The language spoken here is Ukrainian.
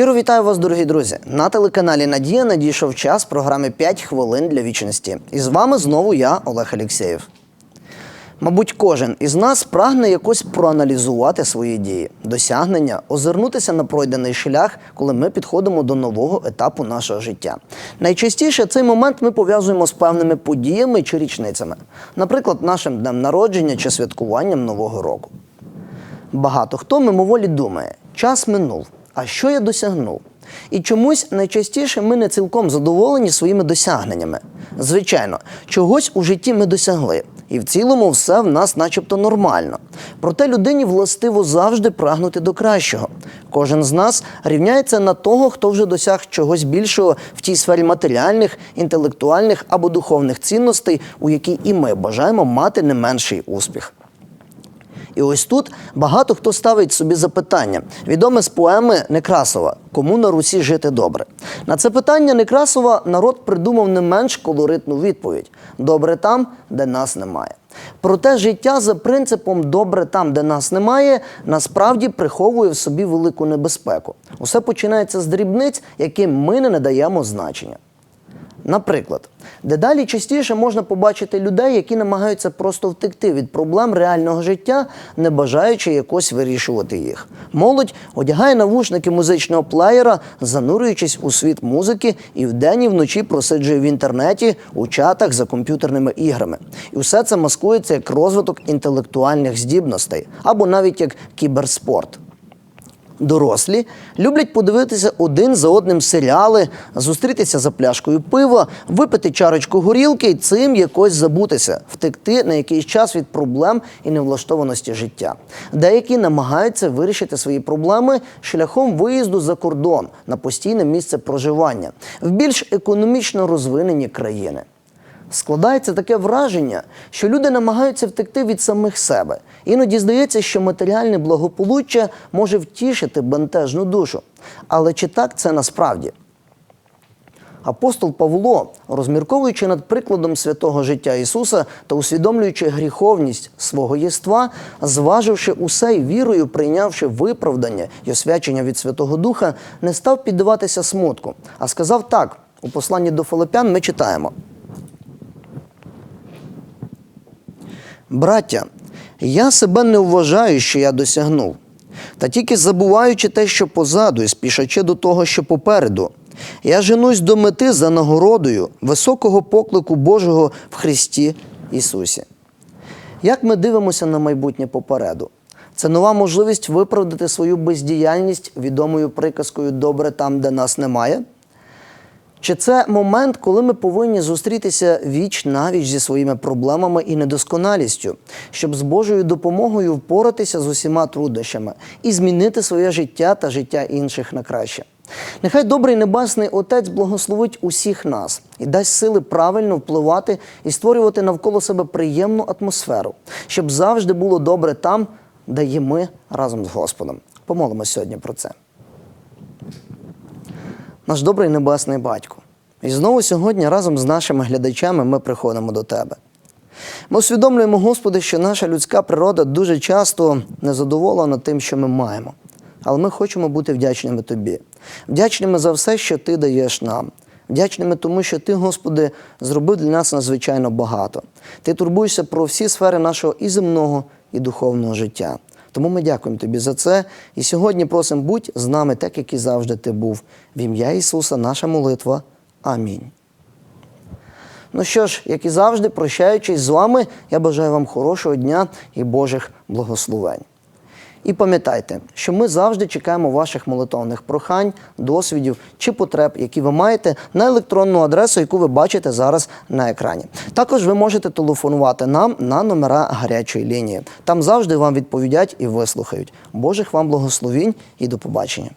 Щиро вітаю вас, дорогі друзі! На телеканалі Надія надійшов час програми «5 хвилин для вічності. І з вами знову я, Олег Алєксєєв. Мабуть, кожен із нас прагне якось проаналізувати свої дії, досягнення, озирнутися на пройдений шлях, коли ми підходимо до нового етапу нашого життя. Найчастіше цей момент ми пов'язуємо з певними подіями чи річницями, наприклад, нашим днем народження чи святкуванням Нового року. Багато хто мимоволі думає, час минув, а що я досягнув? І чомусь найчастіше ми не цілком задоволені своїми досягненнями. Звичайно, чогось у житті ми досягли, і в цілому все в нас начебто нормально. Проте людині властиво завжди прагнути до кращого. Кожен з нас рівняється на того, хто вже досяг чогось більшого в тій сфері матеріальних, інтелектуальних або духовних цінностей, у якій і ми бажаємо мати не менший успіх. І ось тут багато хто ставить собі запитання, відоме з поеми Некрасова Кому на Русі жити добре? На це питання Некрасова народ придумав не менш колоритну відповідь: добре там, де нас немає. Проте життя за принципом добре там, де нас немає, насправді приховує в собі велику небезпеку. Усе починається з дрібниць, яким ми не надаємо значення. Наприклад, дедалі частіше можна побачити людей, які намагаються просто втекти від проблем реального життя, не бажаючи якось вирішувати їх. Молодь одягає навушники музичного плеєра, занурюючись у світ музики, і вдень і вночі просиджує в інтернеті, у чатах за комп'ютерними іграми. І все це маскується як розвиток інтелектуальних здібностей або навіть як кіберспорт. Дорослі люблять подивитися один за одним серіали, зустрітися за пляшкою пива, випити чарочку горілки і цим якось забутися, втекти на якийсь час від проблем і невлаштованості життя. Деякі намагаються вирішити свої проблеми шляхом виїзду за кордон на постійне місце проживання в більш економічно розвинені країни. Складається таке враження, що люди намагаються втекти від самих себе. Іноді здається, що матеріальне благополуччя може втішити бентежну душу. Але чи так це насправді? Апостол Павло, розмірковуючи над прикладом святого життя Ісуса та усвідомлюючи гріховність свого єства, зваживши усе й вірою, прийнявши виправдання й освячення від Святого Духа, не став піддаватися смутку, а сказав так: у посланні до Филипян ми читаємо. Браття, я себе не вважаю, що я досягнув, та тільки забуваючи те, що позаду, і спішачи до того, що попереду. Я женусь до мети за нагородою високого поклику Божого в Христі Ісусі. Як ми дивимося на майбутнє попереду? Це нова можливість виправдати свою бездіяльність відомою приказкою Добре там, де нас немає. Чи це момент, коли ми повинні зустрітися віч навіч зі своїми проблемами і недосконалістю, щоб з Божою допомогою впоратися з усіма труднощами і змінити своє життя та життя інших на краще? Нехай добрий небесний Отець благословить усіх нас і дасть сили правильно впливати і створювати навколо себе приємну атмосферу, щоб завжди було добре там, де є ми разом з Господом. Помолимось сьогодні про це наш добрий небесний батько. І знову сьогодні разом з нашими глядачами ми приходимо до Тебе. Ми усвідомлюємо, Господи, що наша людська природа дуже часто незадоволена тим, що ми маємо. Але ми хочемо бути вдячними Тобі, вдячними за все, що Ти даєш нам. Вдячними тому, що Ти, Господи, зробив для нас надзвичайно багато. Ти турбуєшся про всі сфери нашого і земного, і духовного життя. Тому ми дякуємо Тобі за це. І сьогодні просимо будь з нами, так як і завжди ти був. В ім'я Ісуса, наша молитва. Амінь. Ну що ж, як і завжди, прощаючись з вами, я бажаю вам хорошого дня і Божих благословень. І пам'ятайте, що ми завжди чекаємо ваших молитовних прохань, досвідів чи потреб, які ви маєте на електронну адресу, яку ви бачите зараз на екрані. Також ви можете телефонувати нам на номера гарячої лінії. Там завжди вам відповідять і вислухають. Божих вам благословінь і до побачення.